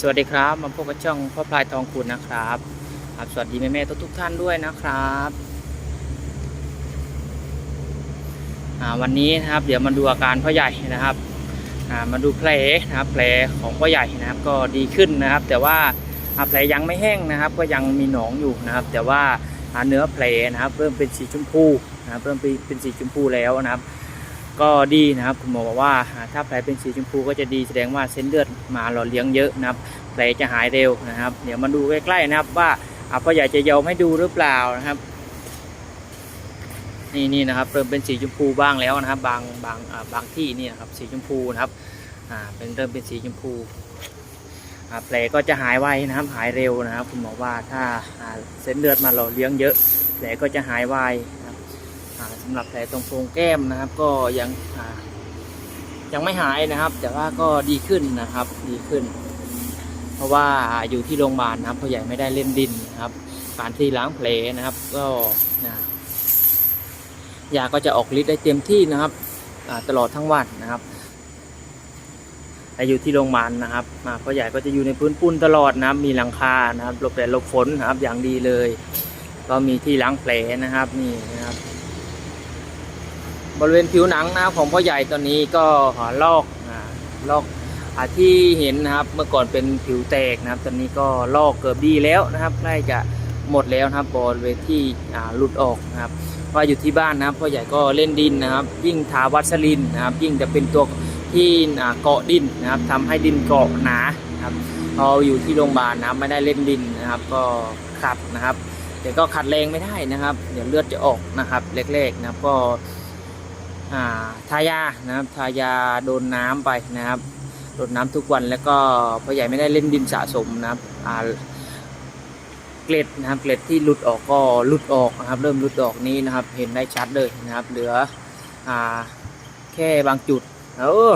สวัสดีครับ มาพบกับช่องพ่อพลายทองคุณนะครับครับ สวัสดีแม่แม่ทุกทุกท่านด้วยนะครับวันนี้นะครับ เดี๋ยวมาดูอาการพ่อใหญ่นะครับมาดูแผลนะครับแผลของพ่อใหญ่นะครับ ก็ดีขึ้นนะครับ แต่ว่าแผลยังไม่แห้งนะครับ ก็ยังมีหนองอยู่นะครับ แต่ว่าเนื้อแผลนะครับ เริ่มเป็นสีชมพูนะครับเริ่มเป็นสีชมพูแล้วนะครับ ก็ดีนะครับคุณหมอบอกว่าถ้าแผลเป็นสีชมพูก็จะดีแสดงว่าเส้นเลือดมาหล่อเลี้ยงเยอะนะครับแผลจะหายเร็วนะครับ เดี๋ยวมาดูใกล้ๆนะครับว่าอาพ่อใหญ่จะยอมให้ดูหรือเปล่านะครับ นี่นี่นะครับเริ่มเป็นสีชมพูบ้างแล้วนะครับ บางบางบางที่นี่นะครับสีชมพูนะครับอ่าเป็นเริ่มเป็นสีชมพูแผลก็จะหายไวนะครับหายเร็วนะครับ คุณหมอว่าถ้าเส้นเลือดมาหล่อเลี้ยงเยอะแผลก็จะหายไว สำหรับแผลตรงโพรงแก้มนะครับ ก็ยังยังไม่หายนะครับ แต่ว่าก็ดีขึ้นนะครับดีขึ้น เพราะว่าอยู่ที่โรงพยาบาลนะครับพ่อใหญ่ไม่ได้เล่นดินนะครับ การที่ล้างแผลนะครับ ก็นะยาก็จะออกฤทธิ์ได้เต็มที่นะครับตลอดทั้งวันนะครับแต่อยู่ที่โรงพยาบาลนะครับอ่าพ่อใหญ่ก็จะอยู่ในพื้นปูนตลอดนะครับ มีหลังคานะครับหลบแดดหลบฝนนะครับอย่างดีเลย ก็มีที่ล้างแผลนะครับนี่นะครับ บริเวณผิวหนังนะครับของพ่อใหญ่ตอนนี้ก็ลอกอ่าลอกอที่เห็นนะครับเมื่อก่อนเป็นผิวแตกนะครับ ตอนนี้ก็ลอกเกือบดีแล้วนะครับใกล้จะหมดแล้วนะครับบริเวณที่หลุดออกนะครับว่าอยู่ที่บ้านนะครับพ่อใหญ่ก็เล่นดินนะครับ ยิ่งทาวัสลินนะครับ ยิ่งจะเป็นตัวที่เกาะดินนะครับทำให้ดินเกาะหนาครับพออยู่ที่โรงพยาบาลนะครับไม่ได้เล่นดินนะครับ ก็ขัดนะครับแต่ก็ขัดแรงไม่ได้นะครับ เดี๋ยวเลือดจะออกนะครับเล็กๆนะครับก็ ทายานะครับทายาโดนน้ำไปนะครับรดนน้ำทุกวันแล้วก็พ่อใหญ่ไม่ได้เล่นดินสะสมนะครับเกล็ดนะครับเกล็ดที่หลุดออกก็หลุดออกนะครับ เริ่มหลุดออกนี้นะครับเห็นได้ชัดเลยนะครับ เหลืออ่าแค่บางจุดเออ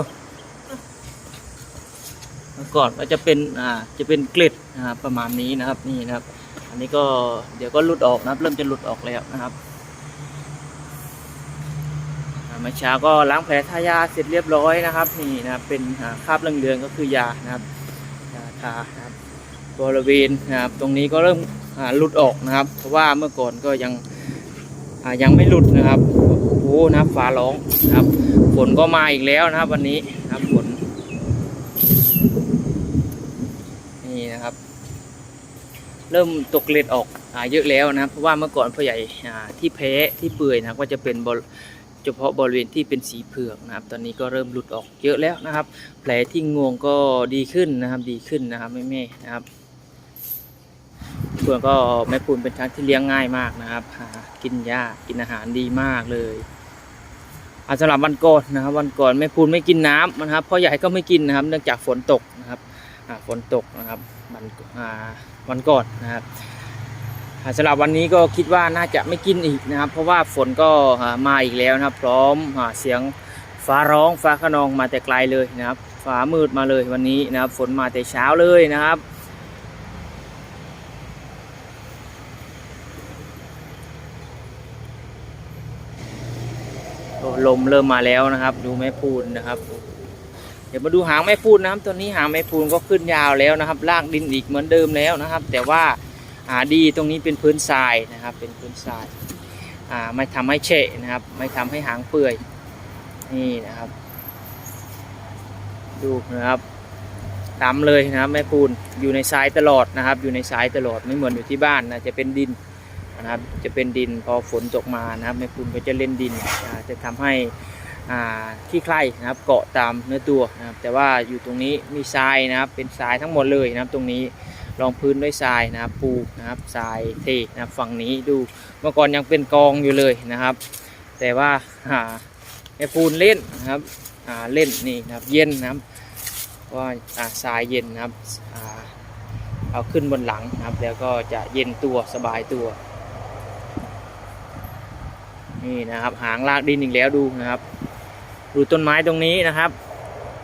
เมื่อก่อนก็จะเป็นอ่าจะเป็นเกล็ดนะครับประมาณนี้นะครับนี่นะครับ อันนี้ก็เดี๋ยวก็หลุดออกนะครับ เริ่มจะหลุดออกแล้วนะครับ เมื่อเช้าก็ล้างแผลทายาเสร็จเรียบร้อยนะครับ นี่นะครับเป็นคราบเหลืองๆก็คือยานะครับยาทานะครับบริเวณนะครับตรงนี้ก็เริ่มหลุดออกนะครับ เพราะว่าเมื่อก่อนก็ยังยังไม่หลุดนะครับโอ้โหนะฟ้าร้องนะครับฝนก็มาอีกแล้วนะครับ วันนี้นะครับฝนนี่นะครับ เริ่มตกเล็ดออกอเยอะแล้วนะครับเพราะว่าเมื่อก่อนพ่อใหญ่ที่แพ้ที่เปื่อยนะก็จะเป็นบริ เฉพาะบริเวณที่เป็นสีเผือกนะครับ ตอนนี้ก็เริ่มหลุดออกเยอะแล้วนะครับ แผลที่งวงก็ดีขึ้นนะครับ ดีขึ้นนะครับแม่ๆนะครับส่วนก็แม่ปูนเป็นช้างที่เลี้ยงง่ายมากนะครับหากินหญ้ากินอาหารดีมากเลยอาสำหรับวันก่อนนะครับ วันก่อนแม่ปูนไม่กินน้ำนะครับพ่อใหญ่ก็ไม่กินนะครับ เนื่องจากฝนตกนะครับฝนตกนะครับวันวันก่อนนะครับ สำหรับวันนี้ก็คิดว่าน่าจะไม่กินอีกนะครับ เพราะว่าฝนก็มาอีกแล้วนะครับ พร้อมเสียงฟ้าร้องฟ้าขนองมาแต่ไกลเลยนะครับฟ้ามืดมาเลยวันนี้นะครับ ฝนมาแต่เช้าเลยนะครับลมเริ่มมาแล้วนะครับ ดูแม่พูนนะครับ เดี๋ยวมาดูหางแม่พูนนะครับตัวนี้หางแม่พูนก็ขึ้นยาวแล้วนะครับลากดินอีกเหมือนเดิมแล้วนะครับ แต่ว่า อ่าดีตรงนี้เป็นพื้นทรายนะครับเป็นพื้นทรายอ่าไม่ทำให้เฉะนะครับ ไม่ทำให้หางเปื่อยนี่นะครับ ดูนะครับดำเลยนะครับแม่ปูนอยู่ในทรายตลอดนะครับ อยู่ในทรายตลอดไม่เหมือนอยู่ที่บ้านนะจะเป็นดินนะครับจะเป็นดินพอฝนตกมานะครับแม่ปูนก็จะเล่นดินจะทำให้ขี้ใคร่นะครับเกาะตามเนื้อตัวนะครับแต่ว่าอยู่ตรงนี้มีทรายนะครับเป็นทรายทั้งหมดเลยนะครับตรงนี้ รองพื้นด้วยทรายนะครับปูนะครับทรายเทนะครับฝั่งนี้ดูเมื่อก่อนยังเป็นกองอยู่เลยนะครับ แต่ว่าหาไอ้ปูนเล่นนะครับอ่าเล่นนี่นะครับเย็นนะครับเพราะว่าอ่าทรายเย็นนะครับอ่าเอาขึ้นบนหลังนะครับ แล้วก็จะเย็นตัวสบายตัวนี่นะครับหางลากดินอีกแล้วดูนะครับ ดูต้นไม้ตรงนี้นะครับ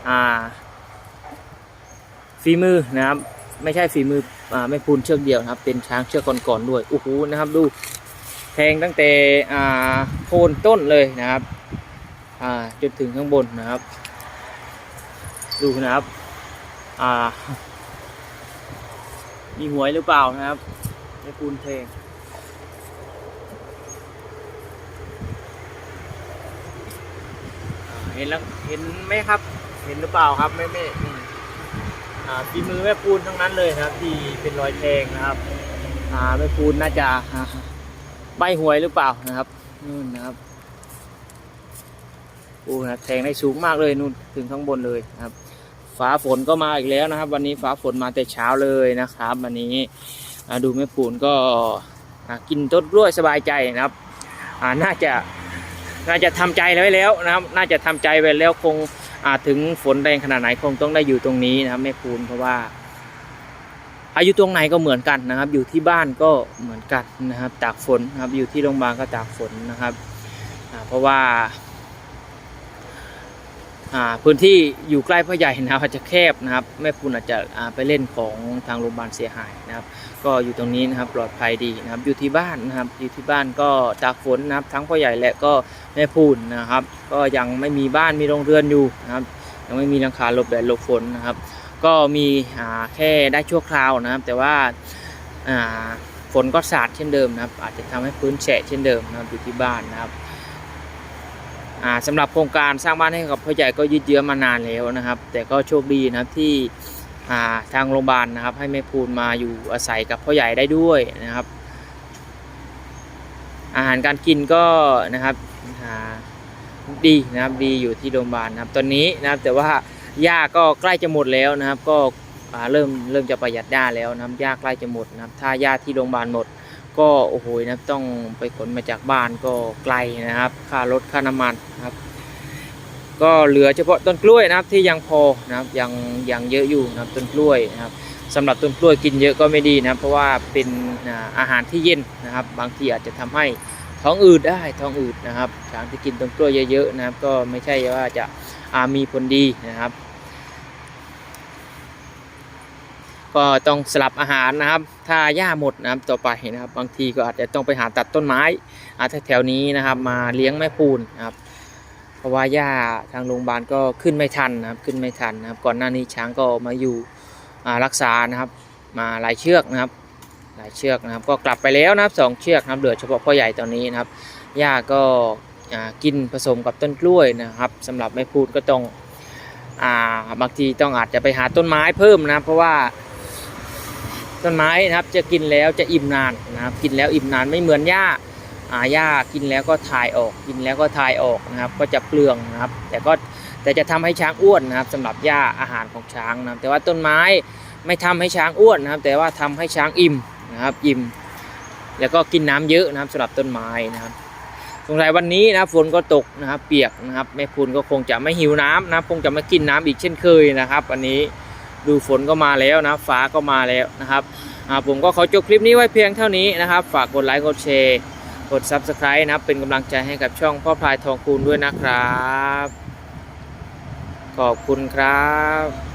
อ่าฝีมือนะครับ ไม่ใช่ฝีมืออ่าไม่พูนเชือกเดียวนะครับ เป็นช้างเชือกก่อนๆด้วยโอ้โหนะครับดูแทงตั้งแต่อ่าโคนต้นเลยนะครับอ่าจนถึงข้างบนนะครับ ดูนะครับอ่ามีหวยหรือเปล่านะครับแม่ปูนเพลงเห็นแล้วเห็นไหมครับ เห็นหรือเปล่าครับแม่แม่ ฝีมือแม่ปูนทั้งนั้นเลยนะครับ ที่เป็นรอยแทงนะครับอ่าแม่ปูนน่าจะใบหวยหรือเปล่านะครับนู่นนะครับโอ้นะแทงได้สูงมากเลยนู่นถึงข้างบนเลยนะครับฟ้าฝนก็มาอีกแล้วนะครับ วันนี้ฟ้าฝนมาแต่เช้าเลยนะครับ วันนี้ดูแม่ปูนก็กินต้นกล้วยสบายใจนะครับน่าจะน่าจะทำใจไว้แล้วนะครับ น่าจะทำใจไว้แล้วคง ถึงฝนแรงขนาดไหนคงต้องได้อยู่ตรงนี้นะครับแม่ปูนเพราะว่าอายุตรงไหนก็เหมือนกันนะครับ อยู่ที่บ้านก็เหมือนกันนะครับตากฝนนะครับอยู่ที่โรงพยาบาลก็ตากฝนนะครับเพราะว่า พื้นที่อยู่ใกล้พ่อใหญ่นะครับอาจจะแคบนะครับแม่ปุณอาจจะไปเล่นของทางโรงพยาบาลเสียหายนะครับ ก็อยู่ตรงนี้นะครับปลอดภัยดีนะครับ อยู่ที่บ้านนะครับ อยู่ที่บ้านก็ตากฝนนะครับ ทั้งพ่อใหญ่และก็แม่พูนนะครับ ก็ยังไม่มีบ้านมีโรงเรือนอยู่นะครับ ยังไม่มีหลังคาหลบแดดหลบฝนนะครับ ก็มีแค่ได้ชั่วคราวนะครับ แต่ว่าฝนก็สาดเช่นเดิมนะครับ อาจจะทำให้พื้นแฉะเช่นเดิมนะครับอยู่ที่บ้านนะครับ สำหรับโครงการสร้างบ้านให้กับพ่อใหญ่ก็ยืดเยื้อมานานแล้วนะครับ แต่ก็โชคดีนะครับที่ทางโรงพยาบาลนะครับ ให้แม่พูนมาอยู่อาศัยกับพ่อใหญ่ได้ด้วยนะครับ อาหารการกินก็นะครับดีนะครับดีอยู่ที่โรงพยาบาลนะครับ ตอนนี้นะครับแต่ว่าหญ้าก็ใกล้จะหมดแล้วนะครับ ก็เริ่มเริ่มจะประหยัดหญ้าแล้วนะครับหญ้าใกล้จะหมดนะครับ ถ้าหญ้าที่โรงพยาบาลหมด ก็โอ้โหนะต้องไปขนมาจากบ้านก็ไกลนะครับ ค่ารถค่าน้ำมันนะครับ ก็เหลือเฉพาะต้นกล้วยนะครับที่ยังพอนะครับยังยังเยอะอยู่นะครับต้นกล้วยนะครับสำหรับต้นกล้วยกินเยอะก็ไม่ดีนะครับเพราะว่าเป็นอาหารที่เย็นนะครับ บางทีอาจจะทำให้ท้องอืดได้ท้องอืดนะครับช้างที่กินต้นกล้วยเยอะๆนะครับ ก็ไม่ใช่ว่าจะามีผลดีนะครับ ก็ต้องสลับอาหารนะครับ ถ้าหญ้าหมดนะครับต่อไปนะครับ บางทีก็อาจจะต้องไปหาตัดต้นไม้อาแถวๆนี้นะครับมาเลี้ยงแม่ปูนนะครับเพราะว่าหญ้าทางโรงพยาบาลก็ขึ้นไม่ทันนะครับขึ้นไม่ทันนะครับ ก่อนหน้านี้ช้างก็มาอยู่รักษานะครับ มาหลายเชือกนะครับ หลายเชือกนะครับ ก็กลับไปแล้วนะครับสองเชือกนะครับเหลือเฉพาะพ่อใหญ่ตอนนี้นะครับหญ้าก็กินผสมกับต้นกล้วยนะครับสำหรับแม่พูนก็ต้องอ่าบางทีต้องอาจจะไปหาต้นไม้เพิ่มนะครับเพราะว่า ต้นไม้นะครับจะกินแล้วจะอิ่มนานนะครับกินแล้วอิ่มนานไม่เหมือนหญ้าอาหญ้ากินแล้วก็ถ่ายออกกินแล้วก็ถ่ายออกนะครับก็จะเปลืองนะครับ แต่ก็แต่จะทำให้ช้างอ้วนนะครับสำหรับหญ้าอาหารของช้างนะครับแต่ว่าต้นไม้ไม่ทำให้ช้างอ้วนนะครับ แต่ว่าทำให้ช้างอิ่มนะครับอิ่มแล้วก็กินน้ำเยอะนะครับสำหรับต้นไม้นะครับสงสัยวันนี้นะครับฝนก็ตกนะครับเปียกนะครับแม่พูนก็คงจะไม่หิวน้ำนะครับคงจะไม่กินน้ำอีกเช่นเคยนะครับวันนี้ ดูฝนก็มาแล้วนะฟ้าก็มาแล้วนะครับผมก็ขอจบคลิปนี้ไว้เพียงเท่านี้นะครับ ฝากกดไลค์กดแชร์กด Subscribe นะครับ เป็นกำลังใจให้กับช่องพ่อพลายทองคูณด้วยนะครับ ขอบคุณครับ